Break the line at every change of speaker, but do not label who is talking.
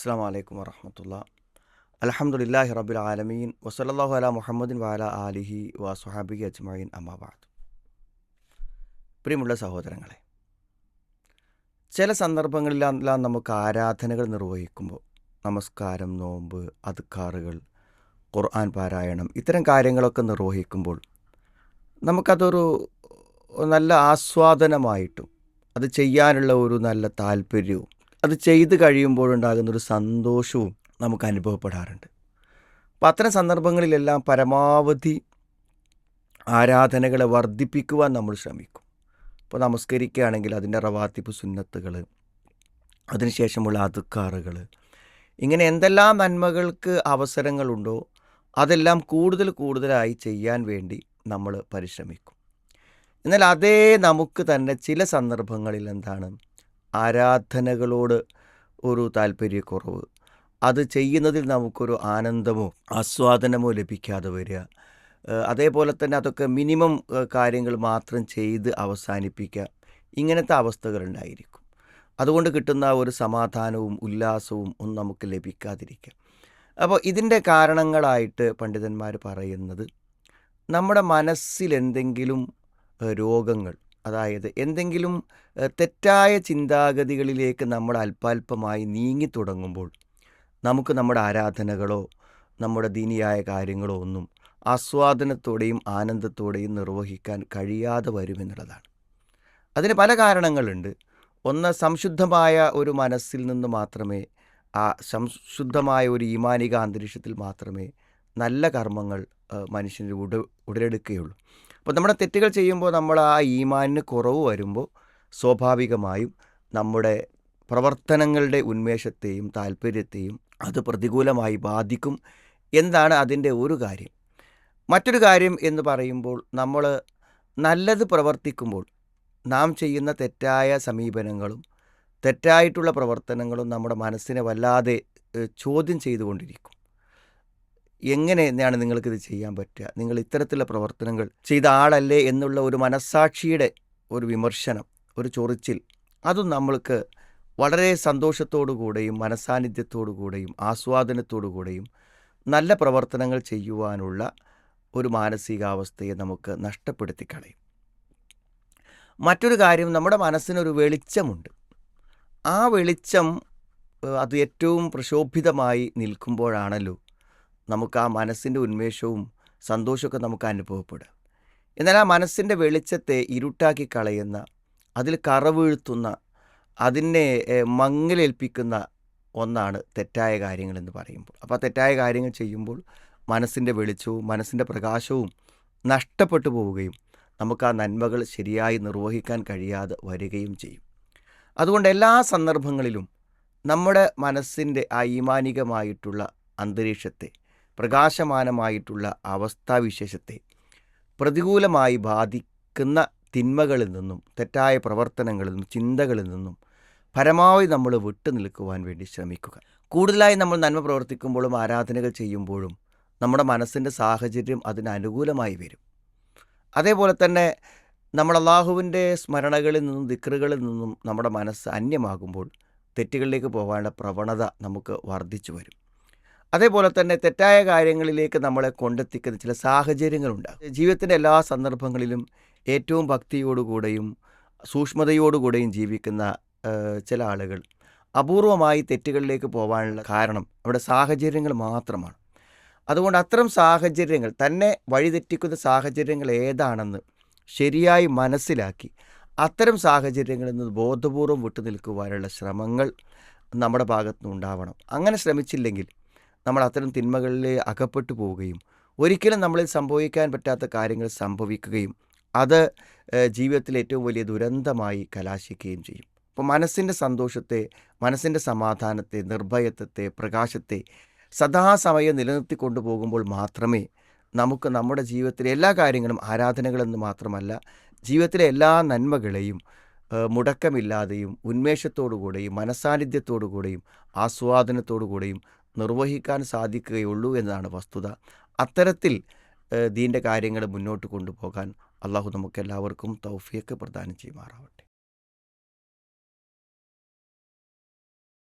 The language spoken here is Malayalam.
അസ്സാം വലൈക്കും വറഹമത്തുള്ള. അലഹമുല്ലാഹി റബുൽ ആലമീൻ. വസലല്ലാഹു അല മുഹമ്മദിൻ വാല അലിഹി വസുഹാബി അജ്മീൻ അമ്മാബാദ് പ്രിയമുള്ള സഹോദരങ്ങളെ ചില സന്ദർഭങ്ങളിലെല്ലാം നമുക്ക് ആരാധനകൾ നിർവഹിക്കുമ്പോൾ നമസ്കാരം നോമ്പ് അതുക്കാറുകൾ ഖുർആൻ പാരായണം ഇത്തരം കാര്യങ്ങളൊക്കെ നിർവഹിക്കുമ്പോൾ നമുക്കതൊരു നല്ല ആസ്വാദനമായിട്ടും അത് ചെയ്യാനുള്ള ഒരു നല്ല താല്പര്യവും അത് ചെയ്ത് കഴിയുമ്പോഴുണ്ടാകുന്നൊരു സന്തോഷവും നമുക്ക് അനുഭവപ്പെടാറുണ്ട്. അപ്പം അത്തരം സന്ദർഭങ്ങളിലെല്ലാം പരമാവധി ആരാധനകളെ വർദ്ധിപ്പിക്കുവാൻ നമ്മൾ ശ്രമിക്കും. ഇപ്പോൾ നമസ്കരിക്കുകയാണെങ്കിൽ അതിന്റെ റവാത്തിപ്പ് സുന്നത്തുകൾ അതിനുശേഷമുള്ള അതുക്കാറുകൾ ഇങ്ങനെ എന്തെല്ലാം നന്മകൾക്ക് അവസരങ്ങളുണ്ടോ അതെല്ലാം കൂടുതൽ കൂടുതലായി ചെയ്യാൻ വേണ്ടി നമ്മൾ പരിശ്രമിക്കും. എന്നാൽ അതേ നമുക്ക് തന്നെ ചില സന്ദർഭങ്ങളിൽ എന്താണ് ആരാധനകളോട് ഒരു താല്പര്യക്കുറവ്. അത് ചെയ്യുന്നതിൽ നമുക്കൊരു ആനന്ദമോ ആസ്വാദനമോ ലഭിക്കാതെ വരിക. അതേപോലെ തന്നെ അതൊക്കെ മിനിമം കാര്യങ്ങൾ മാത്രം ചെയ്ത് അവസാനിപ്പിക്കുക. ഇങ്ങനത്തെ അവസ്ഥകളുണ്ടായിരിക്കും അതുകൊണ്ട് കിട്ടുന്ന ഒരു സമാധാനവും ഉല്ലാസവും ഒന്നും നമുക്ക് ലഭിക്കാതിരിക്കുക അപ്പോൾ ഇതിന്റെ കാരണങ്ങളായിട്ട് പണ്ഡിതന്മാർ പറയുന്നത് നമ്മുടെ മനസ്സിലെന്തെങ്കിലും രോഗങ്ങൾ അതായത് എന്തെങ്കിലും തെറ്റായ ചിന്താഗതികളിലേക്ക് നമ്മൾ അല്പാൽപമായി നീങ്ങി തുടങ്ങുമ്പോൾ നമുക്ക് നമ്മുടെ ആരാധനകളോ നമ്മുടെ ദീനിയായ കാര്യങ്ങളോ ഒന്നും ആസ്വാദനത്തോടെയും ആനന്ദത്തോടെയും നിർവഹിക്കാൻ കഴിയാതെ വരുമെന്നുള്ളതാണ്. അതിന് പല കാരണങ്ങളുണ്ട്. ഒന്ന് സംശുദ്ധമായ ഒരു മനസ്സിൽ നിന്ന് മാത്രമേ ആ സംശുദ്ധമായ ഒരു ഈമാനിക അന്തരീക്ഷത്തിൽ മാത്രമേ നല്ല കർമ്മങ്ങൾ മനുഷ്യന് ഉട ഉടലെടുക്കുകയുള്ളൂ. അപ്പോൾ നമ്മുടെ തെറ്റുകൾ ചെയ്യുമ്പോൾ നമ്മൾ ആ ഈമാനിന് കുറവ് വരുമ്പോൾ സ്വാഭാവികമായും നമ്മുടെ പ്രവർത്തനങ്ങളുടെ ഉന്മേഷത്തെയും താല്പര്യത്തെയും അത് പ്രതികൂലമായി ബാധിക്കും എന്താണ് അതിന്റെ ഒരു കാര്യം. മറ്റൊരു കാര്യം എന്ന് പറയുമ്പോൾ നമ്മൾ നല്ലത് പ്രവർത്തിക്കുമ്പോൾ നാം ചെയ്യുന്ന തെറ്റായ സമീപനങ്ങളും തെറ്റായിട്ടുള്ള പ്രവർത്തനങ്ങളും നമ്മുടെ മനസ്സിനെ വല്ലാതെ ചോദ്യം ചെയ്തുകൊണ്ടിരിക്കും. എങ്ങനെ തന്നെയാണ് നിങ്ങൾക്കിത് ചെയ്യാൻ പറ്റുക? നിങ്ങൾ ഇത്തരത്തിലുള്ള പ്രവർത്തനങ്ങൾ ചെയ്ത ആളല്ലേ എന്നുള്ള ഒരു മനസ്സാക്ഷിയുടെ ഒരു വിമർശനം ഒരു ചൊറിച്ചിൽ അതും നമ്മൾക്ക് വളരെ സന്തോഷത്തോടു കൂടെയും ആസ്വാദനത്തോടുകൂടെയും കൂടെയും ആസ്വാദനത്തോടു കൂടെയും നല്ല പ്രവർത്തനങ്ങൾ ചെയ്യുവാനുള്ള ഒരു മാനസികാവസ്ഥയെ നമുക്ക് നഷ്ടപ്പെടുത്തി കളയും മറ്റൊരു കാര്യം നമ്മുടെ മനസ്സിനൊരു വെളിച്ചമുണ്ട്. ആ വെളിച്ചം അത് ഏറ്റവും പ്രശോഭിതമായി നിൽക്കുമ്പോഴാണല്ലോ നമുക്ക് ആ മനസ്സിന്റെ ഉന്മേഷവും സന്തോഷമൊക്കെ നമുക്ക് അനുഭവപ്പെടും എന്നാൽ ആ മനസ്സിന്റെ വെളിച്ചത്തെ ഇരുട്ടാക്കി കളയുന്ന അതിൽ കറവീഴ്ത്തുന്ന അതിനെ മങ്ങലേൽപ്പിക്കുന്ന ഒന്നാണ് തെറ്റായ കാര്യങ്ങൾ എന്ന് പറയുമ്പോൾ. അപ്പോൾ ആ തെറ്റായ കാര്യങ്ങൾ ചെയ്യുമ്പോൾ മനസ്സിന്റെ വെളിച്ചവും മനസ്സിന്റെ പ്രകാശവും നഷ്ടപ്പെട്ടു പോവുകയും നമുക്ക് ആ നന്മകൾ ശരിയായി നിർവഹിക്കാൻ കഴിയാതെ വരികയും ചെയ്യും. അതുകൊണ്ട് എല്ലാ സന്ദർഭങ്ങളിലും നമ്മുടെ മനസ്സിന്റെ ആ ഈമാനികമായിട്ടുള്ള അന്തരീക്ഷത്തെ പ്രകാശമാനമായിട്ടുള്ള അവസ്ഥാവിശേഷത്തെ പ്രതികൂലമായി ബാധിക്കുന്ന തിന്മകളിൽ നിന്നും തെറ്റായ പ്രവർത്തനങ്ങളിൽ നിന്നും ചിന്തകളിൽ നിന്നും പരമാവധി നമ്മൾ വിട്ടു നിൽക്കുവാൻ വേണ്ടി ശ്രമിക്കുക. കൂടുതലായി നമ്മൾ നന്മ പ്രവർത്തിക്കുമ്പോഴും ആരാധനകൾ ചെയ്യുമ്പോഴും നമ്മുടെ മനസ്സിന്റെ സാഹചര്യം അതിന് അനുകൂലമായി വരും. അതേപോലെ തന്നെ നമ്മൾ അള്ളാഹുവിന്റെ സ്മരണകളിൽ നിന്നും ദിക്റുകളിൽ നിന്നും നമ്മുടെ മനസ്സ് അന്യമാകുമ്പോൾ തെറ്റുകളിലേക്ക് പോകാനുള്ള പ്രവണത നമുക്ക് വർദ്ധിച്ചു വരും. അതേപോലെ തന്നെ തെറ്റായ കാര്യങ്ങളിലേക്ക് നമ്മളെ കൊണ്ടെത്തിക്കുന്ന ചില സാഹചര്യങ്ങളുണ്ടാകും. ജീവിതത്തിന്റെ എല്ലാ സന്ദർഭങ്ങളിലും ഏറ്റവും ഭക്തിയോടുകൂടെയും സൂക്ഷ്മതയോടുകൂടെയും ജീവിക്കുന്ന ചില ആളുകൾ അപൂർവമായി തെറ്റുകളിലേക്ക് പോകാനുള്ള കാരണം അവിടെ സാഹചര്യങ്ങൾ മാത്രമാണ്. അതുകൊണ്ട് അത്തരം സാഹചര്യങ്ങൾ തന്നെ വഴിതെറ്റിക്കുന്ന സാഹചര്യങ്ങൾ ഏതാണെന്ന് ശരിയായി മനസ്സിലാക്കി അത്തരം സാഹചര്യങ്ങളിൽ നിന്ന് ബോധപൂർവം വിട്ടു നിൽക്കുവാനുള്ള ശ്രമങ്ങൾ നമ്മുടെ ഭാഗത്തുനിന്ന് ഉണ്ടാവണം അങ്ങനെ ശ്രമിച്ചില്ലെങ്കിൽ നമ്മൾ അത്തരം തിന്മകളിൽ അകപ്പെട്ടു പോവുകയും ഒരിക്കലും നമ്മളിൽ സംഭവിക്കാൻ പറ്റാത്ത കാര്യങ്ങൾ സംഭവിക്കുകയും അത് ജീവിതത്തിൽ ഏറ്റവും വലിയ ദുരന്തമായി കലാശിക്കുകയും ചെയ്യും. അപ്പോൾ മനസ്സിന്റെ സന്തോഷത്തെ മനസ്സിന്റെ സമാധാനത്തെ നിർഭയത്വത്തെ പ്രകാശത്തെ സദാസമയം നിലനിർത്തി കൊണ്ടുപോകുമ്പോൾ മാത്രമേ നമുക്ക് നമ്മുടെ ജീവിതത്തിലെ എല്ലാ കാര്യങ്ങളും ആരാധനകളെന്ന് മാത്രമല്ല ജീവിതത്തിലെ എല്ലാ നന്മകളെയും മുടക്കമില്ലാതെയും ഉന്മേഷത്തോടുകൂടെയും മനസാന്നിധ്യത്തോടുകൂടെയും ആസ്വാദനത്തോടുകൂടെയും നിർവഹിക്കാൻ സാധിക്കുകയുള്ളൂ എന്നതാണ് വസ്തുത. അത്തരത്തിൽ ദീന്റെ കാര്യങ്ങൾ മുന്നോട്ട് കൊണ്ടുപോകാൻ അള്ളാഹു നമുക്കെല്ലാവർക്കും തൗഫിയൊക്കെ പ്രദാനം ചെയ്യുമാറാവട്ടെ.